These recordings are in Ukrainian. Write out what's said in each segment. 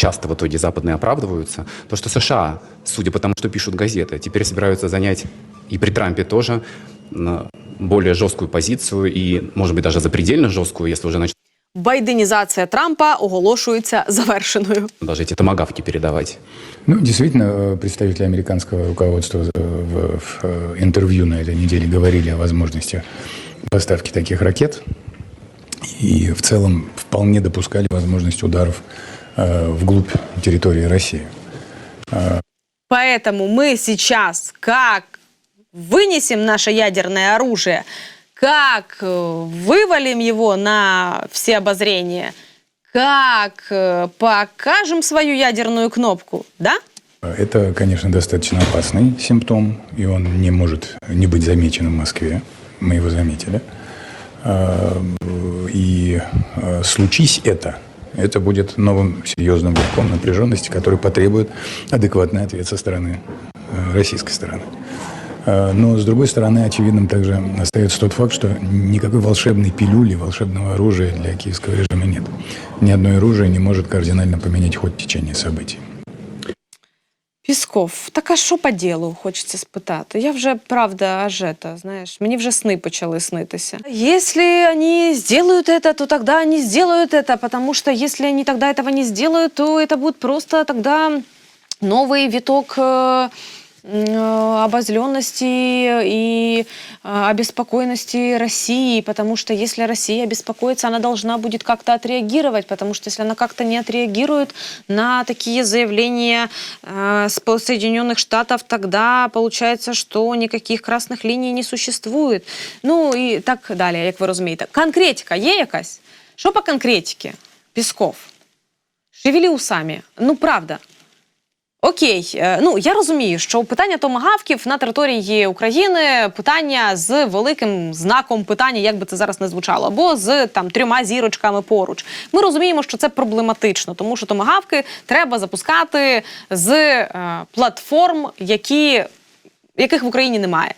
часто в итоге западные оправдываются, то, что США, судя по тому, что пишут газеты, теперь собираются занять и при Трампе тоже на более жесткую позицию и, может быть, даже запредельно жесткую, если уже начнут Байденізація Трампа оголошується завершеною. даже эти томагавки передавать. Ну, действительно, э, представители американского руководства э, в, в, э, интервью на этой неделе говорили о возможности поставки таких ракет. И в целом вполне допускали возможность ударов э, вглубь территории России. Поэтому мы сейчас как вынесем наше ядерное оружие, как э, вывалим его на все обозрения, как э, покажем свою ядерную кнопку, да? Это, конечно, достаточно опасный симптом, и он не может не быть замечен в Москве. Мы его заметили. И случись это, это будет новым серьезным витком напряженности, который потребует адекватный ответ со стороны э, российской стороны. А, Но, с другой стороны, очевидным также остается тот факт, что никакой волшебной пилюли, волшебного оружия для киевского режима нет. Ни одно оружие не может кардинально поменять ход течения событий. Пісков, так а що по ділу, хочеться спитати. Я вже, правда, аж это, знаєш, мені вже сни почали снитися. Если они сделают это, то тогда они сделают это, потому что если они тогда этого не сделают, то это будет просто тогда новый виток э, м, обозленности и э, обеспокоенности России, потому что если Россия беспокоится, она должна будет как-то отреагировать, потому что если она как-то не отреагирует на такие заявления э, с по- Соединенных Штатов, тогда получается, что никаких красных линий не существует. Ну і так далі, як ви розумієте. Конкретика є якась? Що по конкретиці? Пісков. Шевелі усами. Ну, правда. Окей, е, ну я розумію, що питання томагавків на території України питання з великим знаком питання, як би це зараз не звучало, або з там трьома зірочками поруч. Ми розуміємо, що це проблематично, тому що томагавки треба запускати з е, платформ, які, яких в Україні немає.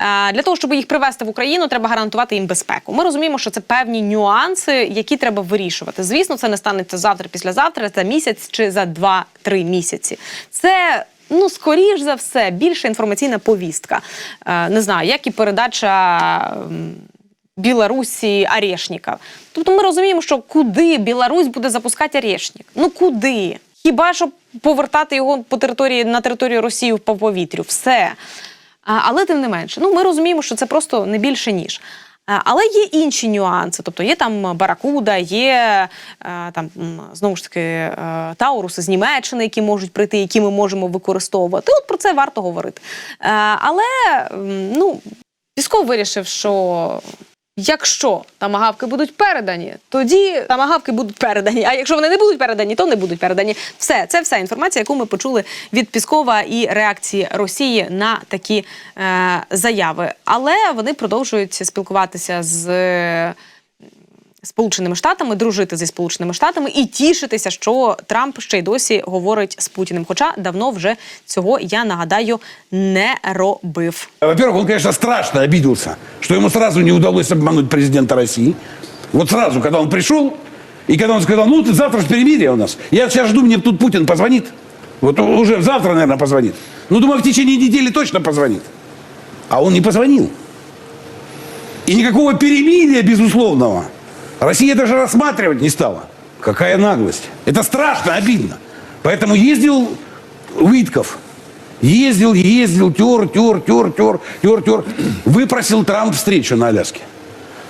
Е, Для того, щоб їх привезти в Україну, треба гарантувати їм безпеку. Ми розуміємо, що це певні нюанси, які треба вирішувати. Звісно, це не станеться завтра, післязавтра, за місяць чи за два-три місяці. Це. Ну, скоріш за все, більше інформаційна повістка. Е, не знаю, як і передача Білорусі Орешника. Тобто ми розуміємо, що куди Білорусь буде запускати Орешник? Ну куди? Хіба що повертати його по території на територію Росії по повітрю? Все. Але тим не менше, ну ми розуміємо, що це просто не більше ніж. Але є інші нюанси, тобто є там Баракуда, є е, там знову ж таки е, Тауруси з Німеччини, які можуть прийти, які ми можемо використовувати. От про це варто говорити. Е, Але ну, Пісков вирішив, що якщо тамагавки будуть передані, тоді тамагавки будуть передані. А якщо вони не будуть передані, то не будуть передані. Все, це вся інформація, яку ми почули від Піскова і реакції Росії на такі е, заяви. Але вони продовжують спілкуватися з. Сполученими Штатами, дружити зі Сполученими Штатами і тішитися, що Трамп ще й досі говорить з Путіним. Хоча давно вже цього я нагадаю не робив. Во-первых, он, конечно, страшно обиделся, что ему сразу не удалось обмануть президента России. Вот сразу, когда он пришел, и когда он сказал, ну, ты завтра же перемирие у нас. Я сейчас жду, мне тут Путин позвонит. Вот уже завтра, наверное, позвонит. Ну, думаю, в течение недели точно позвонит. А он не позвонил. И никакого перемирия безусловного Россия даже рассматривать не стала. Какая наглость. Это страшно, обидно. Поэтому ездил Уитков. Ездил, ездил, тер, тер, тер, тер, тер, тер. Выпросил Трамп встречу на Аляске.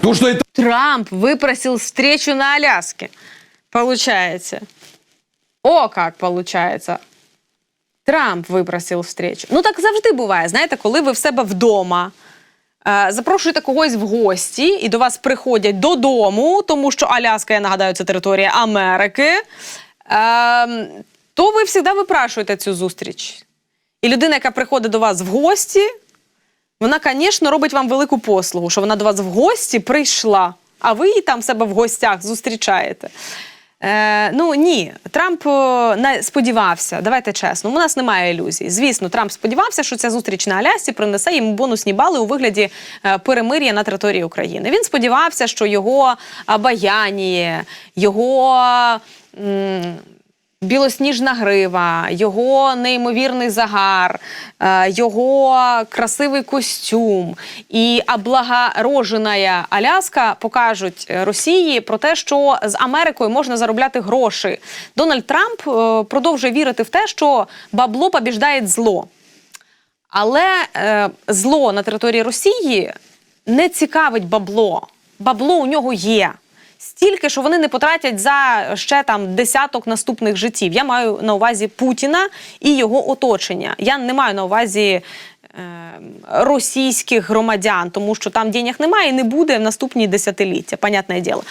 То, что это Трамп выпросил встречу на Аляске. Получается. О, как получается. Трамп випросив встречу. Ну так завжди буває. Знаєте, коли ви в себе вдома запрошуєте когось в гості, і до вас приходять додому, тому що Аляска, я нагадаю, це територія Америки. Е, то ви завжди випрашуєте цю зустріч. І людина, яка приходить до вас в гості, вона, звісно, робить вам велику послугу, що вона до вас в гості прийшла, а ви її там себе в гостях зустрічаєте. Е, ну ні, Трамп е, не сподівався, давайте чесно, у нас немає ілюзій. Звісно, Трамп сподівався, що ця зустріч на Алясці принесе йому бонусні бали у вигляді е, перемир'я на території України. Він сподівався, що його баяні, його. м, білосніжна грива, його неймовірний загар, е, його красивий костюм і облагорожена Аляска покажуть Росії про те, що з Америкою можна заробляти гроші. Дональд Трамп е, продовжує вірити в те, що бабло побіждає зло. Але е, зло на території Росії не цікавить бабло. Бабло у нього є. Стільки, що вони не потратять за ще там десяток наступних життів. Я маю на увазі Путіна і його оточення. Я не маю на увазі російських громадян, тому що там денег немає і не буде в наступні десятиліття, понятне діло.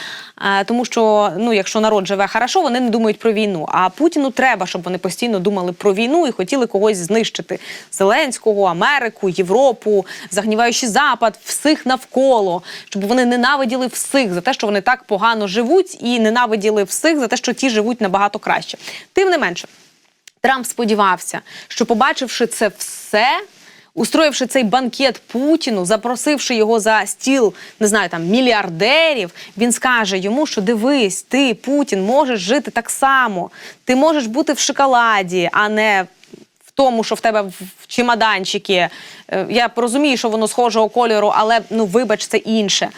Е, тому що ну, якщо народ живе хорошо, вони не думають про війну. А Путіну треба, щоб вони постійно думали про війну і хотіли когось знищити: Зеленського, Америку, Європу, загніваючи Запад, всіх навколо, щоб вони ненавиділи всіх за те, що вони так погано живуть, і ненавиділи всіх за те, що ті живуть набагато краще. Тим не менше. Трамп сподівався, що побачивши це все, устроївши цей банкет Путіну, запросивши його за стіл, не знаю, там мільярдерів, він скаже йому, що дивись, ти, Путін, можеш жити так само. Ти можеш бути в шоколаді, а не в тому, що в тебе в чемоданчики. Е, Я розумію, що воно схожого кольору, але ну вибач, це інше.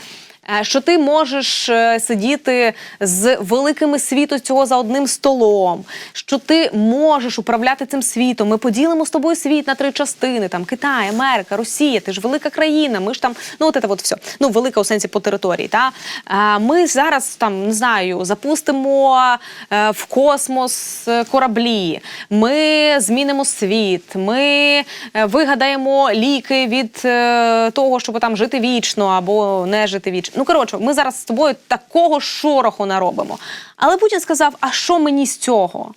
Е, Що ти можеш е, сидіти з великими світу цього за одним столом, що ти можеш управляти цим світом. Ми поділимо з тобою світ на три частини: там Китай, Америка, Росія. Ти ж велика країна. Ми ж там, ну от це от все. Ну велика у сенсі по території. Та Е, ми зараз там не знаю, запустимо в космос кораблі. Ми змінимо світ. Ми вигадаємо ліки від того, щоб там жити вічно або не жити вічно. Ну коротше, ми зараз з тобою такого шороху наробимо. Але Путін сказав: а що мені з цього?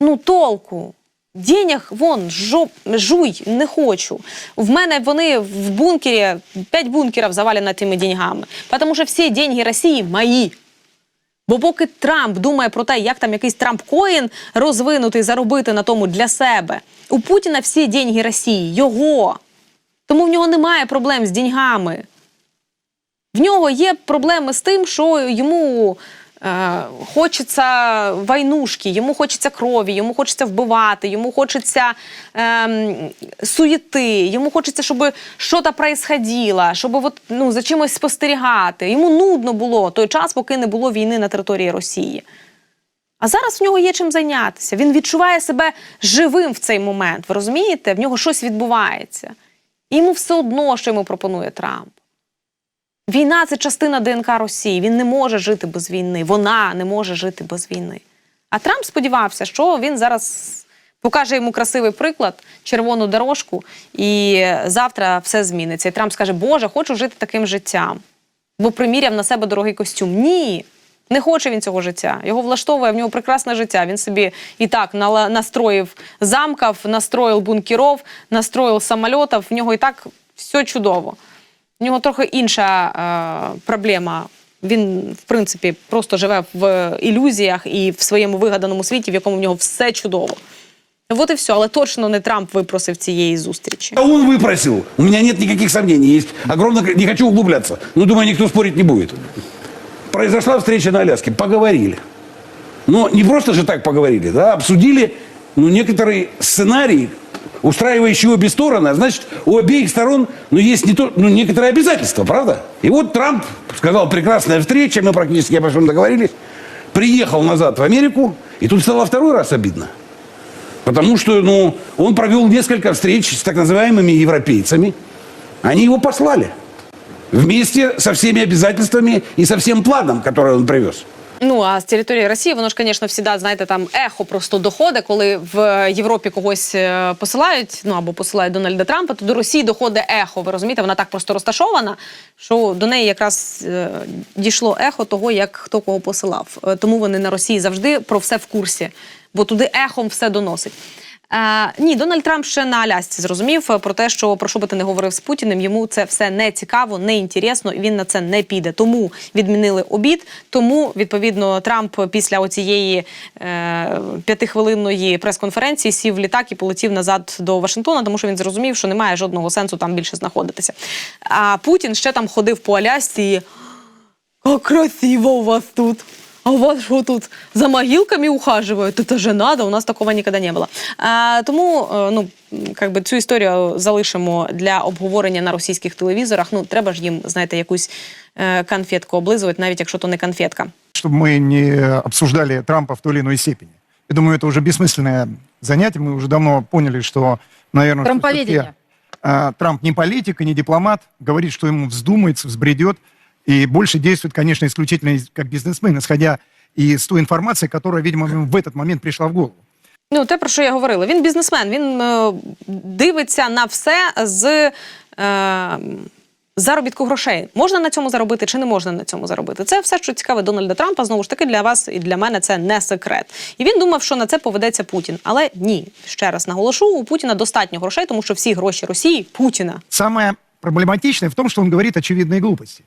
Ну, толку. Денег вон жоп, жуй, не хочу. В мене вони в бункері, п'ять бункерів завалено тими деньгами. Тому що всі деньги Росії мої. Бо поки Трамп думає про те, як там якийсь Трамп-коін розвинути, заробити на тому для себе, у Путіна всі деньги Росії, його. Тому в нього немає проблем з деньгами. В нього є проблеми з тим, що йому е, хочеться войнушки, йому хочеться крові, йому хочеться вбивати, йому хочеться е, суєти, йому хочеться, щоб щось происходило, щоб от, ну, за чимось спостерігати. Йому нудно було той час, поки не було війни на території Росії. А зараз в нього є чим зайнятися. Він відчуває себе живим в цей момент. Ви розумієте? В нього щось відбувається. І йому все одно, що йому пропонує Трамп. Війна це частина ДНК Росії. Він не може жити без війни. Вона не може жити без війни. А Трамп сподівався, що він зараз покаже йому красивий приклад, червону дорожку, і завтра все зміниться. І Трамп скаже: Боже, хочу жити таким життям. Бо приміряв на себе дорогий костюм. Ні. Не хоче він цього життя. Його влаштовує в нього прекрасне життя. Він собі і так настроїв замків, настроїв бункерів, настроїв самольотів. В нього і так все чудово. В нього трохи інша е, проблема. Він, в принципі, просто живе в ілюзіях і в своєму вигаданому світі, в якому в нього все чудово. От і все, але точно не Трамп випросив цієї зустрічі. А он выпросил. У меня нет никаких сомнений. Есть огромное... Не хочу углубляться. Но думаю, никто спорить не будет. Произошла встреча на Аляске. Поговорили. Но не просто же так поговорили, да, обсудили ну, некоторые сценарии, устраивающие обе стороны. А значит, у обеих сторон ну, есть не то, ну, некоторые обязательства, правда? И вот Трамп сказал, прекрасная встреча, мы практически обо всем договорились. Приехал назад в Америку, и тут стало второй раз обидно. Потому что ну, он провел несколько встреч с так называемыми европейцами. Они его послали. Вместе со всеми обязательствами и со всем планом, который он привез. Ну а з території Росії воно ж, звісно, всіда, знаєте, там ехо просто доходить, коли в Європі когось е, посилають, ну або посилають Дональда Трампа, то до Росії доходить ехо. Ви розумієте, вона так просто розташована, що до неї якраз е, дійшло ехо того, як хто кого посилав. Е, Тому вони на Росії завжди про все в курсі, бо туди ехом все доносить. Е, ні, Дональд Трамп ще на Алясці зрозумів е, про те, що про що би ти не говорив з Путіним, йому це все не цікаво, не інтересно, і він на це не піде. Тому відмінили обід. Тому відповідно Трамп після оцієї е, п'ятихвилинної прес-конференції сів в літак і полетів назад до Вашингтона, тому що він зрозумів, що немає жодного сенсу там більше знаходитися. А Путін ще там ходив по Алясці. і, красиво у вас тут. а у вас что тут за могилками ухаживают? Это же надо, у нас такого никогда не было. А, тому, е, ну, как би цю історію залишимо для обговорення на російських телевізорах. Ну, треба ж їм, знаєте, якусь е, конфетку облизувати, навіть якщо то не конфетка. чтобы мы не обсуждали Трампа в той или иной степени. Я думаю, это уже бессмысленное занятие. Мы уже давно поняли, что, наверное, Трамповедение. всё-таки, а, Трамп не политик и не дипломат, говорит, что ему вздумается, взбредет, И больше действует, конечно, исключительно как бизнесмен, исходя из той информации, которая, видимо, в этот момент пришла в голову. Ну, те, про що я говорила. Він бізнесмен, він е, дивиться на все з е, заробітку грошей. Можна на цьому заробити чи не можна на цьому заробити? Це все, що цікаве Дональда Трампа. Знову ж таки, для вас і для мене це не секрет. І він думав, що на це поведеться Путін. Але ні, ще раз наголошу, у Путіна достатньо грошей, тому що всі гроші Росії Путіна. Самое проблематичное в том, что он говорит очевидные глупости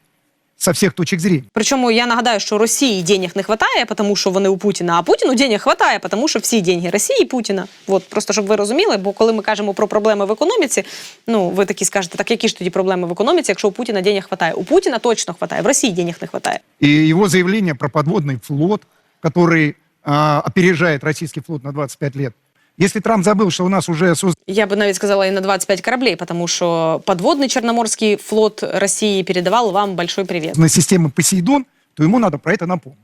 со всех точек зрения. Причому я нагадаю, що Росії денег не вистачає, тому що вони у Путіна, а Путіну денег вистачає, тому що всі деньги Росії і Путіна. От просто щоб ви розуміли, бо коли ми кажемо про проблеми в економіці, ну ви такі скажете, так які ж тоді проблеми в економіці, якщо у Путіна денег вистачає? У Путіна точно вистачає, в Росії денег не вистачає. И его заявление про подводный флот, который а, опережает российский флот на 25 лет. Если Трамп забыл, что у нас уже создан Я би навіть сказала і на 25 кораблей, тому що подводний Чорноморський флот Росії передавав вам большой привіт. на системы Посейдон, то ему надо про это напомнить.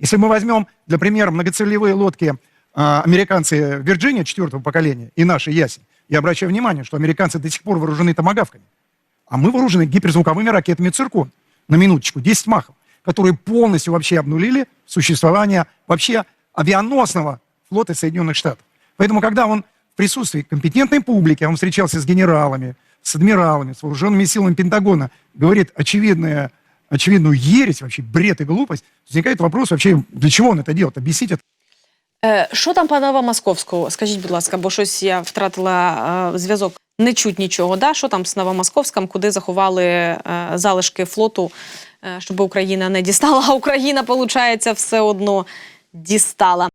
Если мы возьмем, для примера, многоцелевые лодки а, американцы Вирджиния четвертого поколения и наши Ясень, я обращаю внимание, что американцы до сих пор вооружены томагавками, а мы вооружены гиперзвуковыми ракетами «Циркон», на минуточку, 10 махов, которые полностью вообще обнулили существование вообще авианосного флота Соединенных Штатов. Поэтому, когда он в присутствии компетентной публики, а он встречался с генералами, с адмиралами, с вооруженными силами Пентагона, говорит очевидное, очевидную ересь, вообще бред и глупость, возникает вопрос вообще, для чего он это делает? Объяснить это Е, Що там по Новомосковську? Скажіть, будь ласка, бо щось я втратила е, зв'язок. Не чуть нічого. Да? Що там з Новомосковськом, куди заховали е, залишки флоту, е, щоб Україна не дістала, а Україна, виходить, все одно дістала.